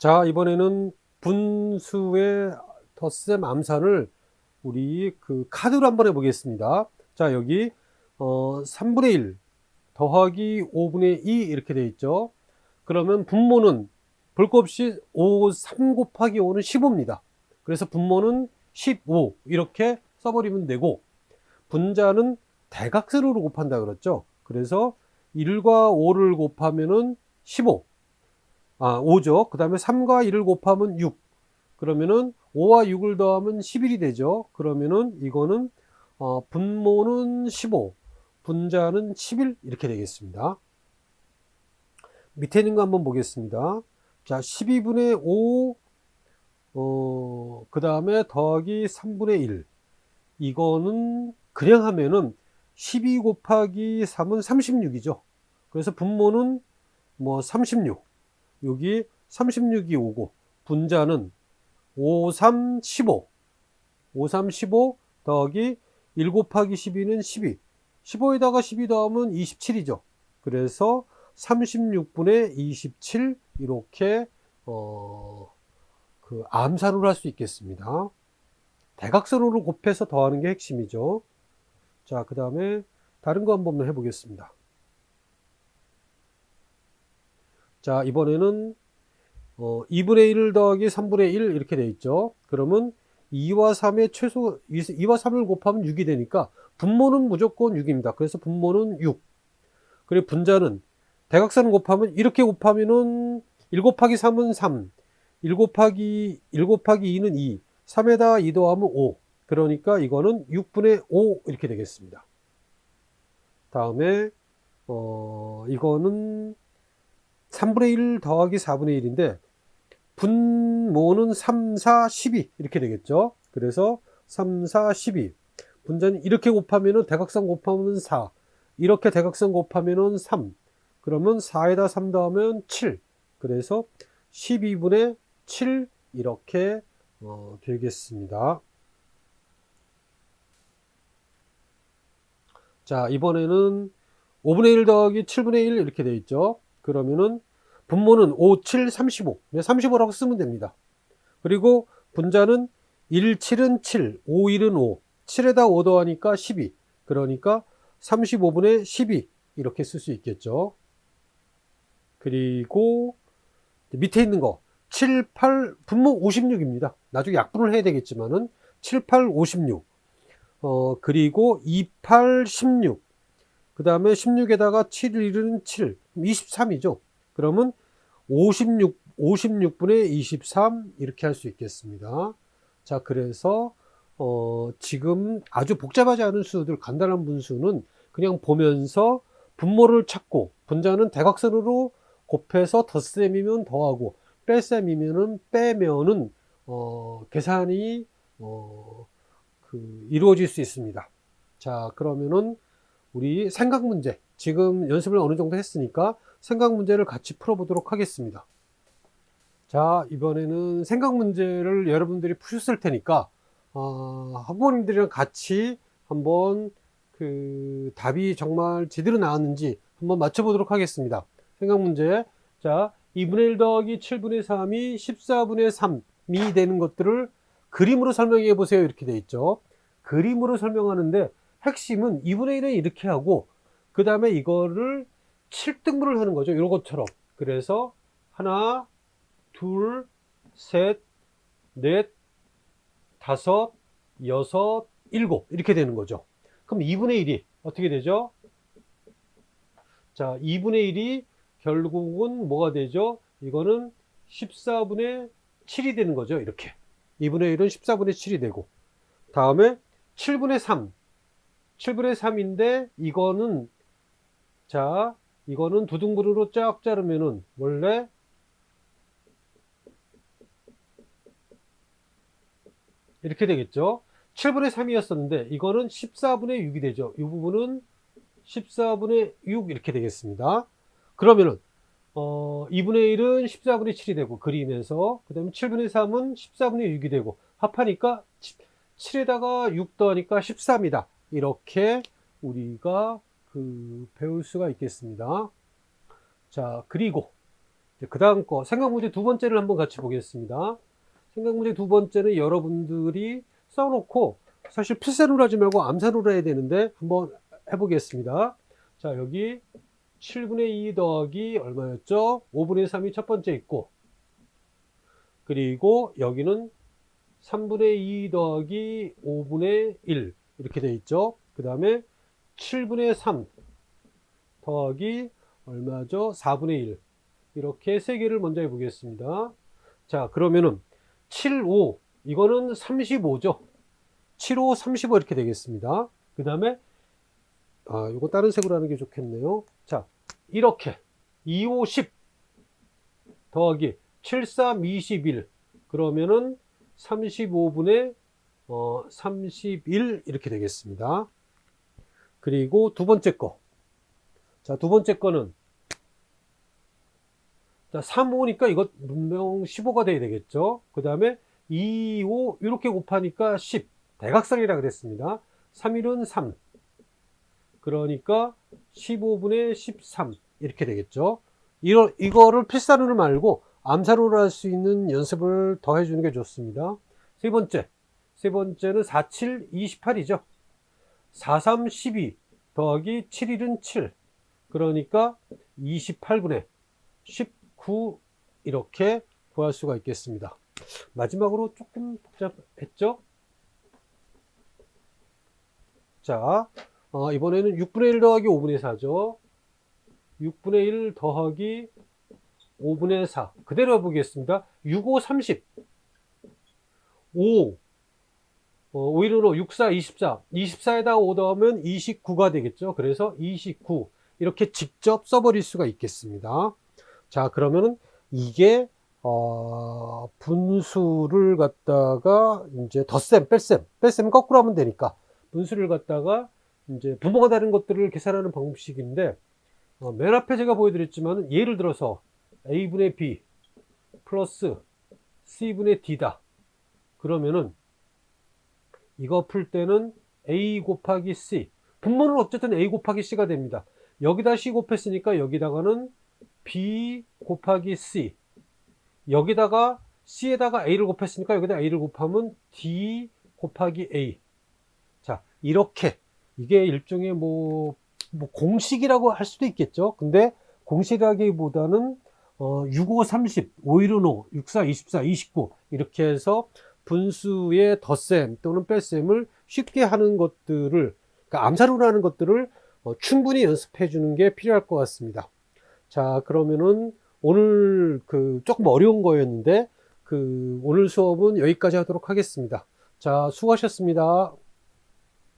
자, 이번에는 분수의 덧셈 암산을 우리 그 카드로 한번 해보겠습니다. 자, 여기 어, 3분의 1 더하기 5분의 2 이렇게 돼 있죠. 그러면 분모는 볼 것 없이 5, 3 곱하기 5는 15입니다. 그래서 분모는 15 이렇게 써버리면 되고 분자는 대각선으로 곱한다 그랬죠. 그래서 1과 5를 곱하면은 15. 아, 5죠. 그 다음에 3과 1을 곱하면 6. 그러면은 5와 6을 더하면 11이 되죠. 그러면은 이거는 어, 분모는 15, 분자는 11 이렇게 되겠습니다. 밑에 있는 거 한번 보겠습니다. 자, 12분의 5, 어, 그 다음에 더하기 3분의 1. 이거는 그냥 하면은 12 곱하기 3은 36이죠. 그래서 분모는 뭐 36. 여기 36이 오고 분자는 5, 3, 15. 5, 3, 15 더하기 1 곱하기 12는 12. 15에다가 12 더하면 27이죠. 그래서 36분의 27 이렇게 어, 그 암산으로 할 수 있겠습니다. 대각선으로 곱해서 더하는 게 핵심이죠. 자, 그 다음에 다른 거 한번 해보겠습니다. 자, 이번에는 어, 2분의 1 더하기 3분의 1 이렇게 돼 있죠. 그러면 2와 3의 최소 2와 3을 곱하면 6이 되니까 분모는 무조건 6입니다. 그래서 분모는 6. 그리고 분자는 대각선을 곱하면 이렇게 곱하면은 1 곱하기 3은 3, 1 곱하기 1 곱하기 2는 2, 3에다 2 더하면 5. 그러니까 이거는 6분의 5 이렇게 되겠습니다. 다음에 어 이거는 3분의 1 더하기 4분의 1인데 분모는 3, 4, 12 이렇게 되겠죠. 그래서 3, 4, 12 분자는 이렇게 곱하면은 대각선 곱하면 4 이렇게 대각선 곱하면은 3 그러면 4에다 3 더하면 7 그래서 12분의 7 이렇게 어, 되겠습니다. 자 이번에는 5분의 1 더하기 7분의 1 이렇게 되어 있죠. 그러면은 분모는 5, 7, 35. 35라고 쓰면 됩니다. 그리고 분자는 1, 7은 7, 5, 1은 5. 7에다 5 더하니까 12. 그러니까 35분의 12. 이렇게 쓸 수 있겠죠. 그리고 밑에 있는 거. 7, 8, 분모 56입니다. 나중에 약분을 해야 되겠지만은 7, 8, 56. 어, 그리고 2, 8, 16. 그 다음에 16에다가 7, 1은 7. 23이죠. 그러면 56, 56분의 23 이렇게 할 수 있겠습니다. 자, 그래서 어, 지금 아주 복잡하지 않은 수들, 간단한 분수는 그냥 보면서 분모를 찾고 분자는 대각선으로 곱해서 덧셈이면 더하고 뺄셈이면은 빼면은 어, 계산이 어, 그 이루어질 수 있습니다. 자, 그러면은 우리 생각 문제 지금 연습을 어느 정도 했으니까 생각 문제를 같이 풀어보도록 하겠습니다. 자, 이번에는 생각 문제를 여러분들이 푸셨을 테니까, 어, 학부모님들이랑 같이 한번 그 답이 정말 제대로 나왔는지 한번 맞춰보도록 하겠습니다. 생각 문제. 자, 2분의 1 더하기 7분의 3이 14분의 3이 되는 것들을 그림으로 설명해 보세요. 이렇게 돼 있죠. 그림으로 설명하는데 핵심은 2분의 1은 이렇게 하고, 그 다음에 이거를 7등분을 하는 거죠. 이런 것처럼. 그래서 하나, 둘, 셋, 넷, 다섯, 여섯, 일곱 이렇게 되는 거죠. 그럼 2분의 1이 어떻게 되죠? 자, 2분의 1이 결국은 뭐가 되죠? 이거는 14분의 7이 되는 거죠. 이렇게. 2분의 1은 14분의 7이 되고. 다음에 7분의 3. 7분의 3인데 이거는 자, 이거는 두 등분으로 쫙 자르면은 원래 이렇게 되겠죠. 7분의 3이었었는데 이거는 14분의 6이 되죠. 이 부분은 14분의 6 이렇게 되겠습니다. 그러면은 어, 2분의 1은 14분의 7이 되고 그리면서 그 다음에 7분의 3은 14분의 6이 되고 합하니까 7에다가 6 더하니까 13이다. 이렇게 우리가 그 배울 수가 있겠습니다. 자, 그리고 그 다음 거, 생각 문제 두 번째를 한번 같이 보겠습니다. 생각 문제 두 번째는 여러분들이 써놓고 사실 필사로 하지 말고 암산으로 해야 되는데 한번 해보겠습니다. 자, 여기 7분의 2 더하기 얼마였죠? 5분의 3이 첫 번째 있고, 그리고 여기는 3분의 2 더하기 5분의 1 이렇게 돼 있죠. 그 다음에 7분의 3 더하기 얼마죠? 4분의 1 이렇게 세 개를 먼저 해보겠습니다. 자 그러면은 7, 5 이거는 35죠. 7, 5, 35 이렇게 되겠습니다. 그 다음에 아 이거 다른 색으로 하는 게 좋겠네요. 자 이렇게 2, 5, 10 더하기 7, 3, 21 그러면은 35분의 어, 31 이렇게 되겠습니다. 그리고 두 번째 거. 자, 두 번째 거는 자, 3, 5니까 이거 분명 15가 돼야 되겠죠. 그 다음에 2, 5 이렇게 곱하니까 10. 대각선이라 그랬습니다. 3, 1은 3. 그러니까 15분의 13 이렇게 되겠죠. 이거, 이거를 필사로는 말고 암사로를 할 수 있는 연습을 더 해주는 게 좋습니다. 세 번째. 세 번째는 4, 7, 28이죠. 4, 3, 12 더하기 7, 1은 7. 그러니까 28분의 19 이렇게 구할 수가 있겠습니다. 마지막으로 조금 복잡했죠? 자, 어, 이번에는 6분의 1 더하기 5분의 4죠. 6분의 1 더하기 5분의 4. 그대로 해보겠습니다. 6, 5, 30. 5. 어, 5, 1, 5, 6, 4, 24. 24에다 5 더하면 29가 되겠죠. 그래서 29. 이렇게 직접 써버릴 수가 있겠습니다. 자, 그러면은 이게, 어, 분수를 갖다가 이제 덧셈, 뺄셈, 뺄셈 거꾸로 하면 되니까 분수를 갖다가 이제 부모가 다른 것들을 계산하는 방법식인데, 어, 맨 앞에 제가 보여드렸지만 예를 들어서 a분의 b 플러스 c분의 d다. 그러면은 이거 풀 때는 a 곱하기 c 분모는 어쨌든 a 곱하기 c가 됩니다. 여기다 c 곱했으니까 여기다가는 b 곱하기 c 여기다가 c에다가 a를 곱했으니까 여기다 a를 곱하면 d 곱하기 a 자 이렇게 이게 일종의 뭐, 뭐 공식이라고 할 수도 있겠죠. 근데 공식이라기보다는 어, 6, 5, 30, 5, 1, 5, 6, 4, 24, 29 이렇게 해서 분수의 덧셈 또는 뺄셈을 쉽게 하는 것들을 그러니까 암살로 하는 것들을 어, 충분히 연습해 주는 게 필요할 것 같습니다. 자 그러면은 오늘 그 조금 어려운 거였는데 그 오늘 수업은 여기까지 하도록 하겠습니다. 자 수고하셨습니다.